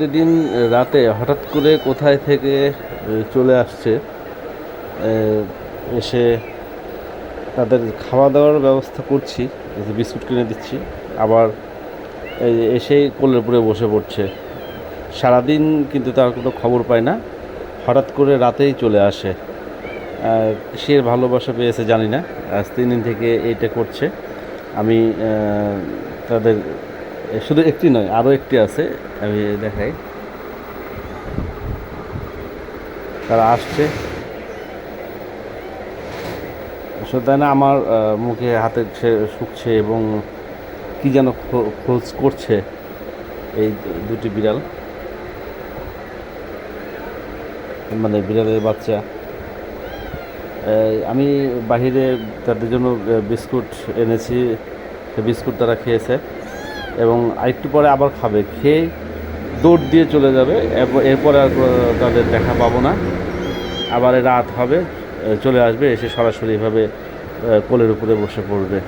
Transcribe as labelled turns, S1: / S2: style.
S1: প্রতিদিন রাতে হঠাৎ করে কোথায় থেকে চলে আসছে এসে তাদের খাওয়া দাওয়ার ব্যবস্থা করছি বিস্কুট কিনে দিচ্ছি, আবার এসেই কোলের উপরে বসে পড়ছে। সারাদিন কিন্তু তার কোনো খবর পায় না, হঠাৎ করে রাতেই চলে আসে। সে ভালোবাসা পেয়েছে জানি না, আজ তিন দিন থেকে এইটা করছে। আমি তাদের শুধু একটি নয়, আরও একটি আছে, আমি দেখাই। তারা আসছে। না, আমার মুখে হাতে শুকছে এবং কি যেন খোঁজ করছে এই দুটি বিড়াল। মানে বিড়ালের বাচ্চা। আমি বাহিরে তাদের জন্য বিস্কুট এনেছি। বিস্কুট তারা খেয়েছে। এবং আরেকটু পরে আবার খাবে। খেয়ে দৌড় দিয়ে চলে যাবে। এরপর- আর তাদের দেখা পাবো না। আবার রাত হবে চলে আসবে, এসে সরাসরি এভাবে কোলের উপরে বসে পড়বে।